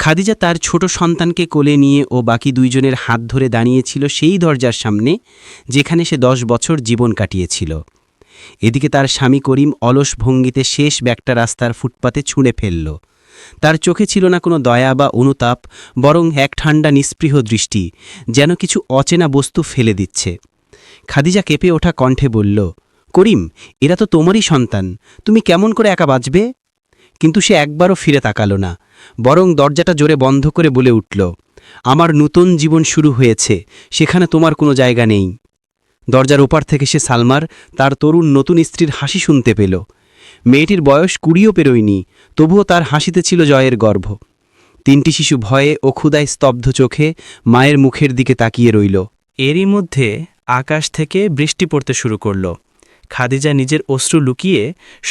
খাদিজা তার ছোট সন্তানকে কোলে নিয়ে ও বাকি দুইজনের হাত ধরে দাঁড়িয়েছিল সেই দরজার সামনে, যেখানে সে দশ বছর জীবন কাটিয়েছিল। এদিকে তার স্বামী করিম অলস ভঙ্গিতে শেষ ব্যাগটা রাস্তার ফুটপাতে ছুঁড়ে ফেলল। তার চোখে ছিল না কোনো দয়া বা অনুতাপ, বরং এক ঠান্ডা নিস্পৃহ দৃষ্টি, যেন কিছু অচেনা বস্তু ফেলে দিচ্ছে। খাদিজা কেঁপে ওঠা কণ্ঠে বলল, করিম, এরা তো তোমারই সন্তান, তুমি কেমন করে একা বাঁচবে? কিন্তু সে একবারও ফিরে তাকালো না, বরং দরজাটা জোরে বন্ধ করে বলে উঠল, আমার নতুন জীবন শুরু হয়েছে, সেখানে তোমার কোনো জায়গা নেই। দরজার ওপার থেকে সে সালমার, তার তরুণ নতুন স্ত্রীর হাসি শুনতে পেল। মেয়েটির বয়স কুড়িও পেরোয়নি, তবুও তার হাসিতে ছিল জয়ের গর্ভ তিনটি শিশু ভয়ে ও ক্ষুদায় স্তব্ধ চোখে মায়ের মুখের দিকে তাকিয়ে রইল। এরই মধ্যে আকাশ থেকে বৃষ্টি পড়তে শুরু করল। খাদিজা নিজের অশ্রু লুকিয়ে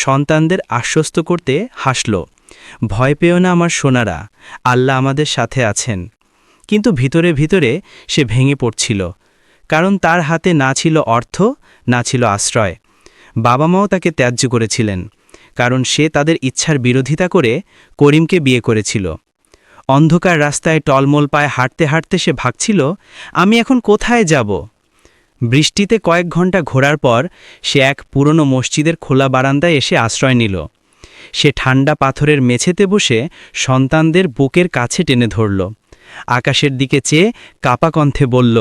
সন্তানদের আশ্বস্ত করতে হাসল, ভয় পেও না আমার সোনারা, আল্লাহ আমাদের সাথে আছেন। কিন্তু ভিতরে ভিতরে সে ভেঙে পড়ছিল, কারণ তার হাতে না ছিল অর্থ, না ছিল আশ্রয়। বাবা মাও তাকে ত্যায্য করেছিলেন, কারণ সে তাদের ইচ্ছার বিরোধিতা করে করিমকে বিয়ে করেছিল। অন্ধকার রাস্তায় টলমল পায়ে হাঁটতে হাঁটতে সে ভাবছিল আমি এখন কোথায় যাব? বৃষ্টিতে কয়েক ঘণ্টা ঘোরার পর সে এক পুরনো মসজিদের খোলা বারান্দায় এসে আশ্রয় নিল। সে ঠান্ডা পাথরের মেঝেতে বসে সন্তানদের বুকের কাছে টেনে ধরল। আকাশের দিকে চেয়ে কাপা কণ্ঠে বলল,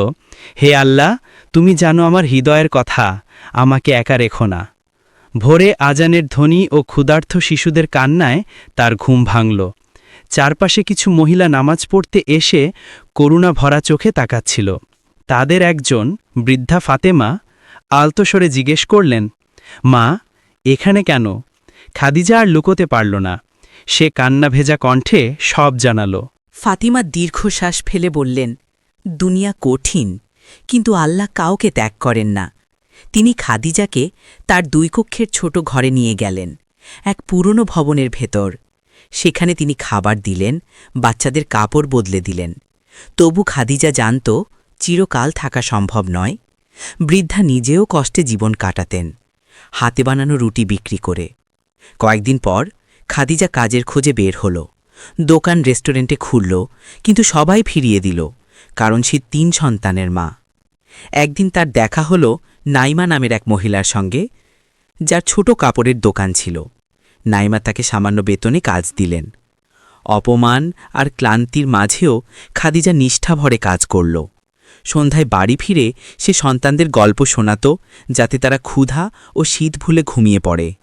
হে আল্লাহ, তুমি জানো আমার হৃদয়ের কথা, আমাকে একা রেখো না। ভোরে আজানের ধ্বনি ও ক্ষুধার্থ শিশুদের কান্নায় তার ঘুম ভাঙল। চারপাশে কিছু মহিলা নামাজ পড়তে এসে করুণা ভরা চোখে তাকাচ্ছিল। তাদের একজন বৃদ্ধা ফাতেমা আলতস্বরে জিজ্ঞেস করলেন, মা, এখানে কেন? খাদিজা আর লুকোতে পারল না। সে কান্না ভেজা কণ্ঠে সব জানালো। ফাতিমা দীর্ঘশ্বাস ফেলে বললেন, দুনিয়া কঠিন, কিন্তু আল্লাহ কাউকে ত্যাগ করেন না। তিনি খাদিজাকে তার দুই কক্ষের ছোট ঘরে নিয়ে গেলেন, এক পুরনো ভবনের ভেতর। সেখানে তিনি খাবার দিলেন, বাচ্চাদের কাপড় বদলে দিলেন। তবু খাদিজা জানত চিরকাল থাকা সম্ভব নয়। বৃদ্ধা নিজেও কষ্টে জীবন কাটাতেন। হাতে বানানো রুটি বিক্রি করে। কয়েকদিন পর খাদিজা কাজের খোঁজে বের হল। দোকান রেস্টুরেন্টে খুলল, কিন্তু সবাই ফিরিয়ে দিল, কারণ সে তিন সন্তানের মা। একদিন তার দেখা হল নাইমা নামের এক মহিলার সঙ্গে, যার ছোট কাপড়ের দোকান ছিল। নাইমা তাকে সামান্য বেতনে কাজ দিলেন। অপমান আর ক্লান্তির মাঝেও খাদিজা নিষ্ঠা ভরে কাজ করল। সন্ধ্যায় বাড়ি ফিরে সে সন্তানদের গল্প শোনাত, যাতে তারা ক্ষুধা ও শীত ভুলে ঘুমিয়ে পড়ে।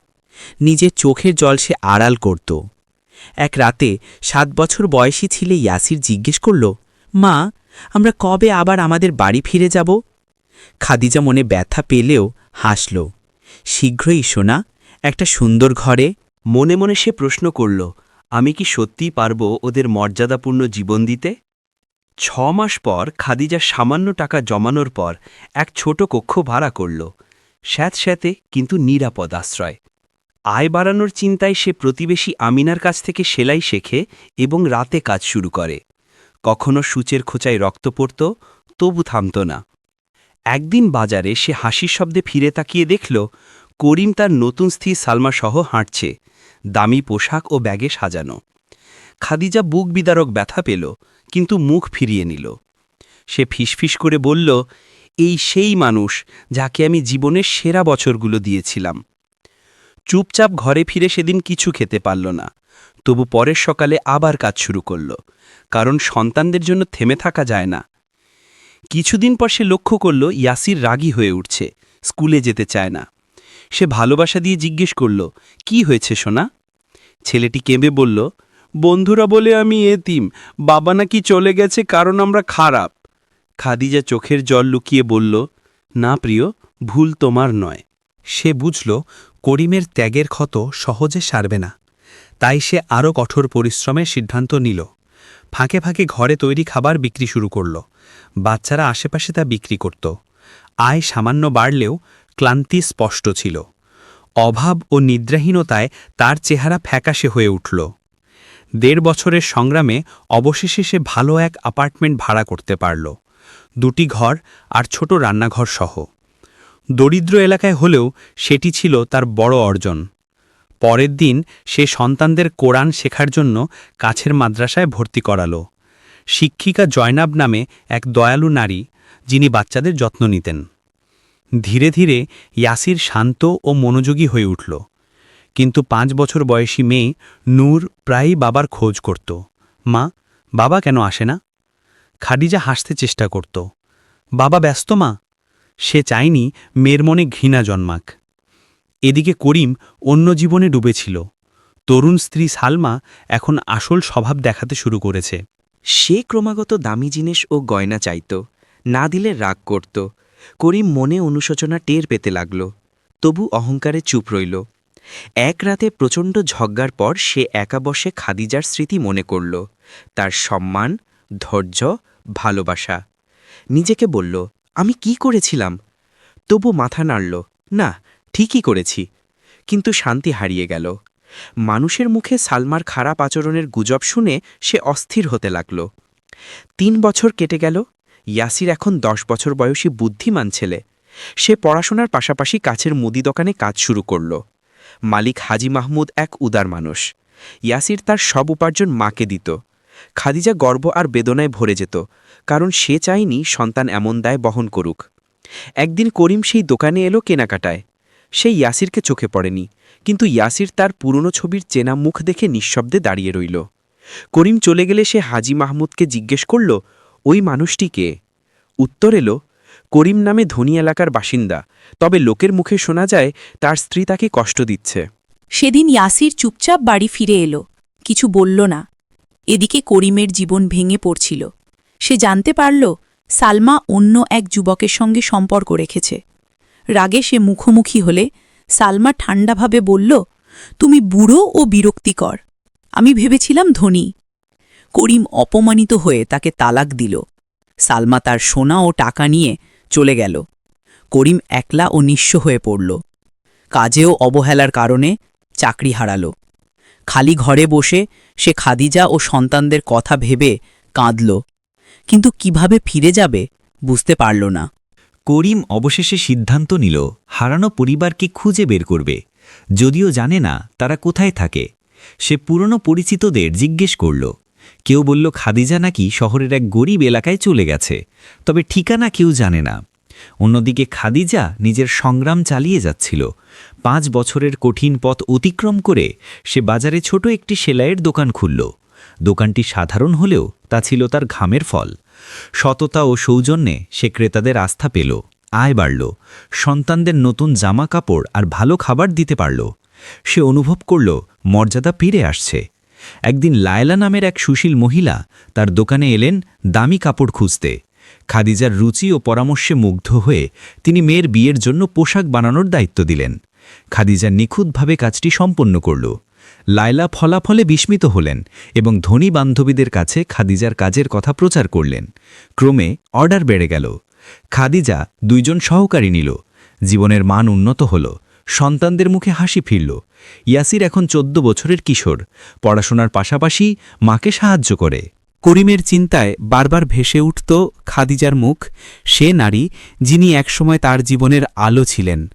নিজের চোখের জল সে আড়াল করত। এক রাতে সাত বছর বয়সী ছিলে ইয়াসির জিজ্ঞেস করল, মা, আমরা কবে আবার আমাদের বাড়ি ফিরে যাব? খাদিজা মনে ব্যথা পেলেও হাসল। শীঘ্রই শোনা একটা সুন্দর ঘরে? মনে মনে সে প্রশ্ন করল, আমি কি সত্যিই পারব ওদের মর্যাদাপূর্ণ জীবন দিতে? ছ মাস পর খাদিজা সামান্য টাকা জমানোর পর এক ছোট কক্ষ ভাড়া করল। স্যাঁতস্যাঁতে কিন্তু নিরাপদ আশ্রয়। আয় বাড়ানোর চিন্তায় সে প্রতিবেশী আমিনার কাছ থেকে সেলাই শেখে এবং রাতে কাজ শুরু করে। কখনো সূচের খোঁচায় রক্ত পড়ত, তবু থামত না। একদিন বাজারে সে হাসির শব্দে ফিরে তাকিয়ে দেখল, করিম তার নতুন স্ত্রী সালমা সহ হাঁটছে, দামি পোশাক ও ব্যাগে সাজানো। খাদিজা বুক বিদারক ব্যথা পেল কিন্তু মুখ ফিরিয়ে নিল। সে ফিসফিস করে বলল, এই সেই মানুষ যাকে আমি জীবনের সেরা বছরগুলো দিয়েছিলাম। চুপচাপ ঘরে ফিরে সেদিন কিছু খেতে পারল না। তবু পরের সকালে আবার কাজ শুরু করল, কারণ সন্তানদের জন্য থেমে থাকা যায় না। কিছুদিন পর সে লক্ষ্য করল, ইয়াসির রাগী হয়ে উঠছে, স্কুলে যেতে চায় না। সে ভালোবাসা দিয়ে জিজ্ঞেস করল, কি হয়েছে সোনা? ছেলেটি কেঁবে বলল বন্ধুরা বলে আমি এতিম, বাবা নাকি চলে গেছে কারণ আমরা খারাপ। খাদিজা চোখের জল লুকিয়ে বলল, না প্রিয়, ভুল তোমার নয়। সে বুঝল, করিমের ত্যাগের ক্ষত সহজে সারবে না। তাই সে আরও কঠোর পরিশ্রমের সিদ্ধান্ত নিল। ফাঁকে ফাঁকে ঘরে তৈরি খাবার বিক্রি শুরু করল। বাচ্চারা আশেপাশে তা বিক্রি করত। আয় সামান্য বাড়লেও ক্লান্তি স্পষ্ট ছিল। অভাব ও নিদ্রাহীনতায় তার চেহারা ফ্যাকাশে হয়ে উঠল। দেড় বছরের সংগ্রামে অবশেষে সে ভালো এক অ্যাপার্টমেন্ট ভাড়া করতে পারল। দুটি ঘর আর ছোট রান্নাঘর সহ। দরিদ্র এলাকায় হলেও সেটি ছিল তার বড় অর্জন। পরের দিন সে সন্তানদের কোরআন শেখার জন্য কাছের মাদ্রাসায় ভর্তি করাল। শিক্ষিকা জয়নাব নামে এক দয়ালু নারী, যিনি বাচ্চাদের যত্ন নিতেন। ধীরে ধীরে ইয়াসির শান্ত ও মনোযোগী হয়ে উঠল। কিন্তু পাঁচ বছর বয়সী মেয়ে নূর প্রায়ই বাবার খোঁজ করত। মা, বাবা কেন আসে না? খাদিজা হাসতে চেষ্টা করত। বাবা ব্যস্ত, মা? সে চায়নি মেয়ের মনে ঘৃণা জন্মাক। এদিকে করিম অন্য জীবনে ডুবেছিল। তরুণ স্ত্রী সালমা এখন আসল স্বভাব দেখাতে শুরু করেছে। সে ক্রমাগত দামি জিনিস ও গয়না চাইত, না দিলে রাগ করত। করিম মনে অনুশোচনা টের পেতে লাগল। তবু অহংকারে চুপ রইল। এক রাতে প্রচণ্ড ঝগ্গার পর সে একা বসে খাদিজার স্মৃতি মনে করল। তার সম্মান, ধৈর্য, ভালোবাসা। নিজেকে বলল, আমি কি করেছিলাম? তবু মাথা নাড়ল, না, ঠিকই করেছি। কিন্তু শান্তি হারিয়ে গেল। মানুষের মুখে সালমার খারাপ আচরণের গুজব শুনে সে অস্থির হতে লাগল। তিন বছর কেটে গেল। ইয়াসির এখন দশ বছর বয়সী বুদ্ধিমান ছেলে। সে পড়াশোনার পাশাপাশি কাছের মুদি দোকানে কাজ শুরু করল। মালিক হাজি মাহমুদ এক উদার মানুষ। ইয়াসির তার সব উপার্জন মাকে দিত। খাদিজা গর্ব আর বেদনায় ভরে যেত, কারণ সে চায়নি সন্তান এমন দায় বহন করুক। একদিন করিম সেই দোকানে এলো কেনাকাটায়। সে ইয়াসিরকে চোখে পড়েনি, কিন্তু ইয়াসির তার পুরনো ছবির চেনা মুখ দেখে নিঃশব্দে দাঁড়িয়ে রইল। করিম চলে গেলে সে হাজি মাহমুদকে জিজ্ঞেস করল, ওই মানুষটিকে উত্তর এলো করিম নামে ধনী এলাকার বাসিন্দা। তবে লোকের মুখে শোনা যায়, তার স্ত্রী তাকে কষ্ট দিচ্ছে। সেদিন ইয়াসির চুপচাপ বাড়ি ফিরে এলো। কিছু বলল না। এদিকে করিমের জীবন ভেঙে পড়ছিল। সে জানতে পারল, সালমা অন্য এক যুবকের সঙ্গে সম্পর্ক রেখেছে। রাগে সে মুখোমুখি হলে, সালমা ঠান্ডাভাবে বলল, তুমি বুড়ো ও বিরক্তিকর। আমি ভেবেছিলাম ধনী। করিম অপমানিত হয়ে তাকে তালাক দিল। সালমা তার সোনা ও টাকা নিয়ে চলে গেল। করিম একলা ও নিঃস্ব হয়ে পড়ল। কাজেও অবহেলার কারণে চাকরি হারাল। খালি ঘরে বসে সে খাদিজা ও সন্তানদের কথা ভেবে কাঁদল। কিন্তু কীভাবে ফিরে যাবে বুঝতে পারল না। করিম অবশেষে সিদ্ধান্ত নিল, হারানো পরিবারকে খুঁজে বের করবে। যদিও জানে না তারা কোথায় থাকে। সে পুরনো পরিচিতদের জিজ্ঞেস করল। কেউ বলল, খাদিজা নাকি শহরের এক গরিব এলাকায় চলে গেছে। তবে ঠিকানা কেউ জানে না। অন্যদিকে খাদিজা নিজের সংগ্রাম চালিয়ে যাচ্ছিল। পাঁচ বছরের কঠিন পথ অতিক্রম করে সে বাজারে ছোট একটি সেলাইয়ের দোকান খুলল। দোকানটি সাধারণ হলেও তা ছিল তার ঘামের ফল। সততা ও সৌজন্যে সে ক্রেতাদের আস্থা পেল, আয় বাড়ল, সন্তানদের নতুন জামা কাপড় আর ভালো খাবার দিতে পারল। সে অনুভব করল, মর্যাদা ফিরে আসছে। একদিন লায়লা নামের এক সুশীল মহিলা তার দোকানে এলেন দামি কাপড় খুঁজতে। খাদিজার রুচি ও পরামর্শে মুগ্ধ হয়ে তিনি মেয়ের বিয়ের জন্য পোশাক বানানোর দায়িত্ব দিলেন। খাদিজা নিখুঁতভাবে কাজটি সম্পন্ন করল। লায়লা ফলাফলে বিস্মিত হলেন এবং ধনী বান্ধবীদের কাছে খাদিজার কাজের কথা প্রচার করলেন। ক্রমে অর্ডার বেড়ে গেল। খাদিজা দুইজন সহকারী নিল। জীবনের মান উন্নত হল। সন্তানদের মুখে হাসি ফিরল। ইয়াসির এখন চোদ্দ বছরের কিশোর। পড়াশোনার পাশাপাশি মাকে সাহায্য করে। করিমের চিন্তায় বারবার ভেসে উঠত খাদিজার মুখ। সে নারী যিনি একসময় তার জীবনের আলো ছিলেন।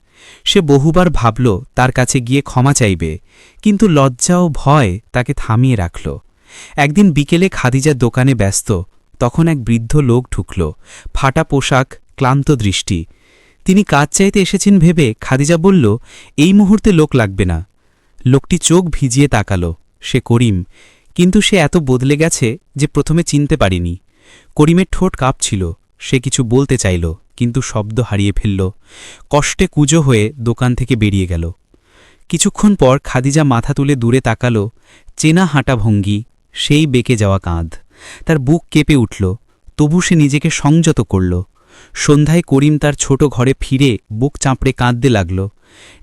সে বহুবার ভাবল, তার কাছে গিয়ে ক্ষমা চাইবে। কিন্তু লজ্জা ও ভয় তাকে থামিয়ে রাখল। একদিন বিকেলে খাদিজার দোকানে ব্যস্ত, তখন এক বৃদ্ধ লোক ঢুকল। ফাটা পোশাক, ক্লান্ত দৃষ্টি। তিনি কাজ চাইতে এসেছেন ভেবে খাদিজা বলল, এই মুহূর্তে লোক লাগবে না। লোকটি চোখ ভিজিয়ে তাকালো। সে করিম, কিন্তু সে এত বদলে গেছে যে প্রথমে চিনতে পারিনি। করিমের ঠোঁট কাঁপছিল, সে কিছু বলতে চাইল, কিন্তু শব্দ হারিয়ে ফেলল। কষ্টে কুজো হয়ে দোকান থেকে বেরিয়ে গেল। কিছুক্ষণ পর খাদিজা মাথা তুলে দূরে তাকালো, চেনা হাঁটা ভঙ্গি, সেই বেঁকে যাওয়া কাঁধ। তার বুক কেঁপে উঠল, তবু সে নিজেকে সংযত করল। সন্ধ্যায় করিম তার ছোট ঘরে ফিরে বুক চাঁপড়ে কাঁদতে লাগল।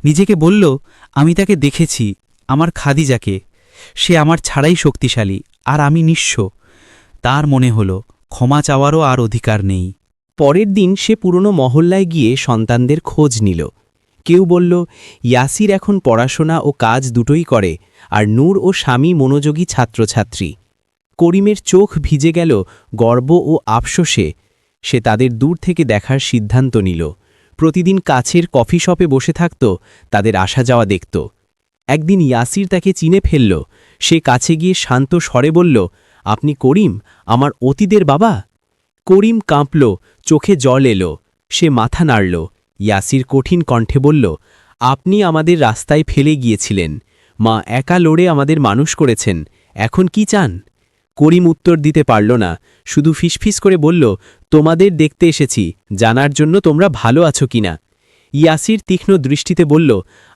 নিজেকে বলল, আমি তাকে দেখেছি, আমার খাদিজাকে। সে আমার ছাড়াই শক্তিশালী, আর আমি নিঃস্ব। তার মনে হল, ক্ষমা চাওয়ারও আর অধিকার নেই। পরের দিন সে পুরনো মহল্লায় গিয়ে সন্তানদের খোঁজ নিল। কেউ বলল, ইয়াসির এখন পড়াশোনা ও কাজ দুটোই করে, আর নূর ও স্বামী মনোযোগী ছাত্রছাত্রী। করিমের চোখ ভিজে গেল গর্ব ও আফসোসে। সে তাদের দূর থেকে দেখার সিদ্ধান্ত নিল। প্রতিদিন কাছের কফি শপে বসে থাকত, তাদের আসা যাওয়া দেখত। একদিন ইয়াসির তাকে চিনে ফেলল। সে কাছে গিয়ে শান্ত স্বরে বলল, আপনি করিম, আমার অতীদের বাবা? করিম কাঁপল, চোখে জল এলো। সে মাথা নাড়ল। ইয়াসির কঠিন কণ্ঠে বলল, আপনি আমাদের রাস্তায় ফেলে গিয়েছিলেন। মা একা লড়ে আমাদের মানুষ করেছেন। এখন কি চান? করিম উত্তর দিতে পারল না। শুধু ফিসফিস করে বলল, তোমাদের দেখতে এসেছি, জানার জন্য তোমরা ভালো আছো কিনা ইয়াসির তীক্ষ্ণ দৃষ্টিতে বলল,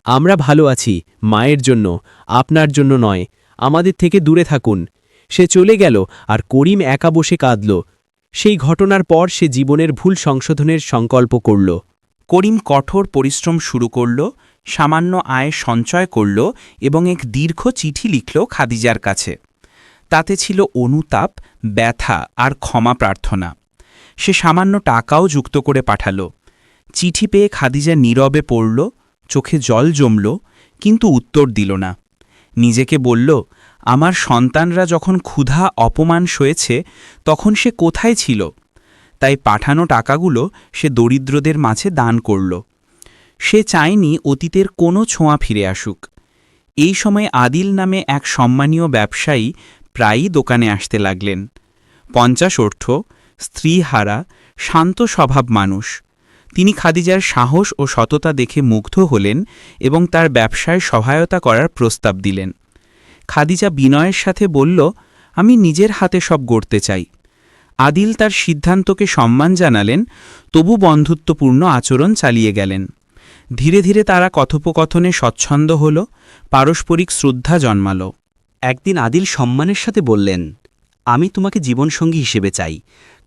আমরা ভালো আছি, মায়ের জন্য, আপনার জন্য নয়, আমাদের থেকে দূরে থাকুন। সে চলে গেল, আর করিম একা বসে কাঁদল। সেই ঘটনার পর সে জীবনের ভুল সংশোধনের সংকল্প করল। করিম কঠোর পরিশ্রম শুরু করল, সামান্য আয় সঞ্চয় করল এবং এক দীর্ঘ চিঠি লিখল খাদিজার কাছে। তাতে ছিল অনুতাপ, ব্যথা আর ক্ষমা প্রার্থনা। সে সামান্য টাকাও যুক্ত করে পাঠাল। চিঠি পেয়ে খাদিজা নীরবে পড়ল, চোখে জল জমল, কিন্তু উত্তর দিল না। নিজেকে বলল, আমার সন্তানরা যখন ক্ষুধা, অপমান সয়েছে, তখন সে কোথায় ছিল? তাই পাঠানো টাকাগুলো সে দরিদ্রদের মাঝে দান করল। সে চায়নি অতীতের কোনো ছোঁয়া ফিরে আসুক। এই সময় আদিল নামে এক সম্মানীয় ব্যবসায়ী প্রায়ই দোকানে আসতে লাগলেন। পঞ্চাশ অর্থ স্ত্রীহারা, শান্ত স্বভাব মানুষ। তিনি খাদিজার সাহস ও সততা দেখে মুগ্ধ হলেন এবং তার ব্যবসায় সহায়তা করার প্রস্তাব দিলেন। খাদিজা বিনয়ের সাথে বলল, আমি নিজের হাতে সব গড়তে চাই। আদিল তার সিদ্ধান্তকে সম্মান জানালেন, তবু বন্ধুত্বপূর্ণ আচরণ চালিয়ে গেলেন। ধীরে ধীরে তারা কথোপকথনে স্বচ্ছন্দ হল, পারস্পরিক শ্রদ্ধা জন্মাল। একদিন আদিল সম্মানের সাথে বললেন, আমি তোমাকে জীবনসঙ্গী হিসেবে চাই,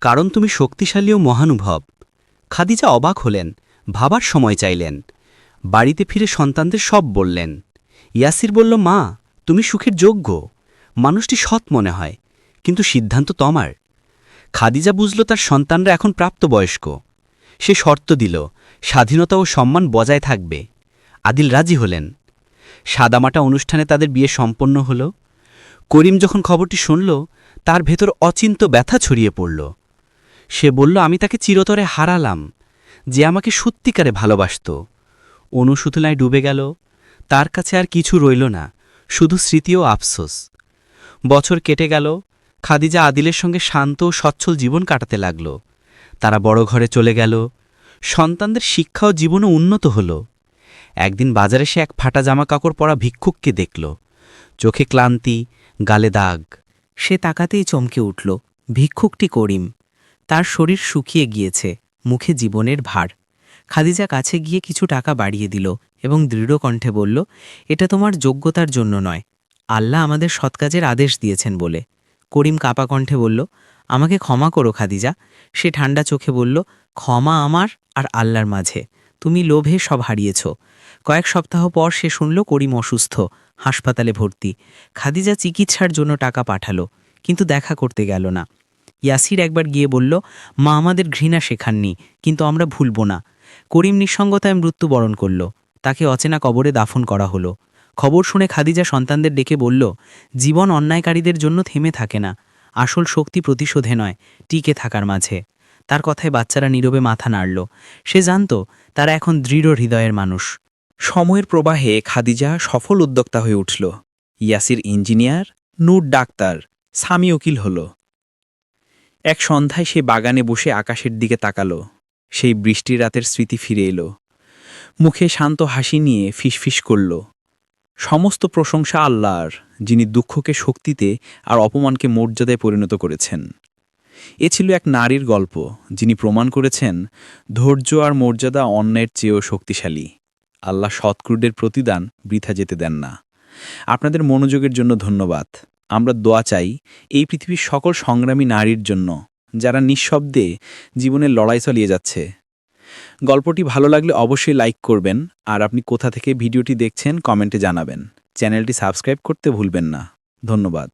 কারণ তুমি শক্তিশালী ও মহানুভব খাদিজা অবাক হলেন, ভাবার সময় চাইলেন। বাড়িতে ফিরে সন্তানদের সব বললেন, ইয়াসির বলল, মা, তুমি সুখের যোগ্য, মানুষটি সৎ মনে হয়, কিন্তু সিদ্ধান্ত তোমার। খাদিজা বুঝল, তার সন্তানরা এখন প্রাপ্তবয়স্ক। সে শর্ত দিল, স্বাধীনতা ও সম্মান বজায় থাকবে। আদিল রাজি হলেন। সাদামাটা অনুষ্ঠানে তাদের বিয়ে সম্পন্ন হল। করিম যখন খবরটি শুনল, তার ভেতর অচিন্ত ব্যথা ছড়িয়ে পড়ল। সে বলল, আমি তাকে চিরতরে হারালাম, যে আমাকে সত্যিকারে ভালোবাসত। অনুশোধনায় ডুবে গেল, তার কাছে আর কিছু রইল না, শুধু স্মৃতি ও আফসোস। বছর কেটে গেল, খাদিজা আদিলের সঙ্গে শান্ত ও সচ্ছল জীবন কাটাতে লাগল। তারা বড় ঘরে চলে গেল, সন্তানদের শিক্ষা ও জীবনও উন্নত হল। একদিন বাজারে সে এক ফাটা জামা কাপড় পরা ভিক্ষুককে দেখল। চোখে ক্লান্তি গালে দাগ। সে তাকাতেই চমকে উঠল, ভিক্ষুকটি করিম। তার শরীর শুকিয়ে গিয়েছে, মুখে জীবনের ভার। খাদিজা কাছে গিয়ে কিছু টাকা বাড়িয়ে দিল এবং দৃঢ় কণ্ঠে বলল, এটা তোমার যোগ্যতার জন্য নয়। আল্লাহ আমাদের সৎকাজের আদেশ দিয়েছেন বলে। করিম কাপা কণ্ঠে বলল, আমাকে ক্ষমা করো খাদিজা। সে ঠান্ডা চোখে বলল, ক্ষমা আমার আর আল্লাহর মাঝে। তুমি লোভে সব হারিয়েছ। কয়েক সপ্তাহ পর সে শুনল করিম অসুস্থ, হাসপাতালে ভর্তি। খাদিজা চিকিৎসার জন্য টাকা পাঠালো, কিন্তু দেখা করতে গেল না। ইয়াসির একবার গিয়ে বলল, মা, আমাদের ঘৃণা শেখাননি, কিন্তু আমরা ভুলব না। করিম নিঃসঙ্গতায় মৃত্যুবরণ করল। তাকে অচেনা কবরে দাফন করা হলো। খবর শুনে খাদিজা সন্তানদের ডেকে বলল, জীবন অন্যায়কারীদের জন্য থেমে থাকে না। আসল শক্তি প্রতিশোধে নয়, টিকে থাকার মাঝে। তার কথায় বাচ্চারা নীরবে মাথা নাড়ল। সে জানত তারা এখন দৃঢ় হৃদয়ের মানুষ। সময়ের প্রবাহে খাদিজা সফল উদ্যোক্তা হয়ে উঠল। ইয়াসির ইঞ্জিনিয়ার, নূর ডাক্তার স্বামী উকিল হল। এক সন্ধ্যায় সে বাগানে বসে আকাশের দিকে তাকালো। সেই বৃষ্টির রাতের স্মৃতি ফিরে এলো। মুখে শান্ত হাসি নিয়ে ফিসফিস করল। সমস্ত প্রশংসা আল্লাহর, যিনি দুঃখকে শক্তিতে আর অপমানকে মর্যাদায় পরিণত করেছেন। এ ছিল এক নারীর গল্প, যিনি প্রমাণ করেছেন, ধৈর্য আর মর্যাদা অন্যের চেয়েও শক্তিশালী। আল্লাহ সৎক্রুডের প্রতিদান বৃথা যেতে দেন না। আপনাদের মনোযোগের জন্য ধন্যবাদ। আমরা দোয়া চাই এই পৃথিবীর সকল সংগ্রামী নারীর জন্য, যারা নিঃশব্দে জীবনের লড়াই চালিয়ে যাচ্ছে। গল্পটি ভালো লাগলে অবশ্যই লাইক করবেন, আর আপনি কোথা থেকে ভিডিওটি দেখছেন কমেন্টে জানাবেন। চ্যানেলটি সাবস্ক্রাইব করতে ভুলবেন না। ধন্যবাদ।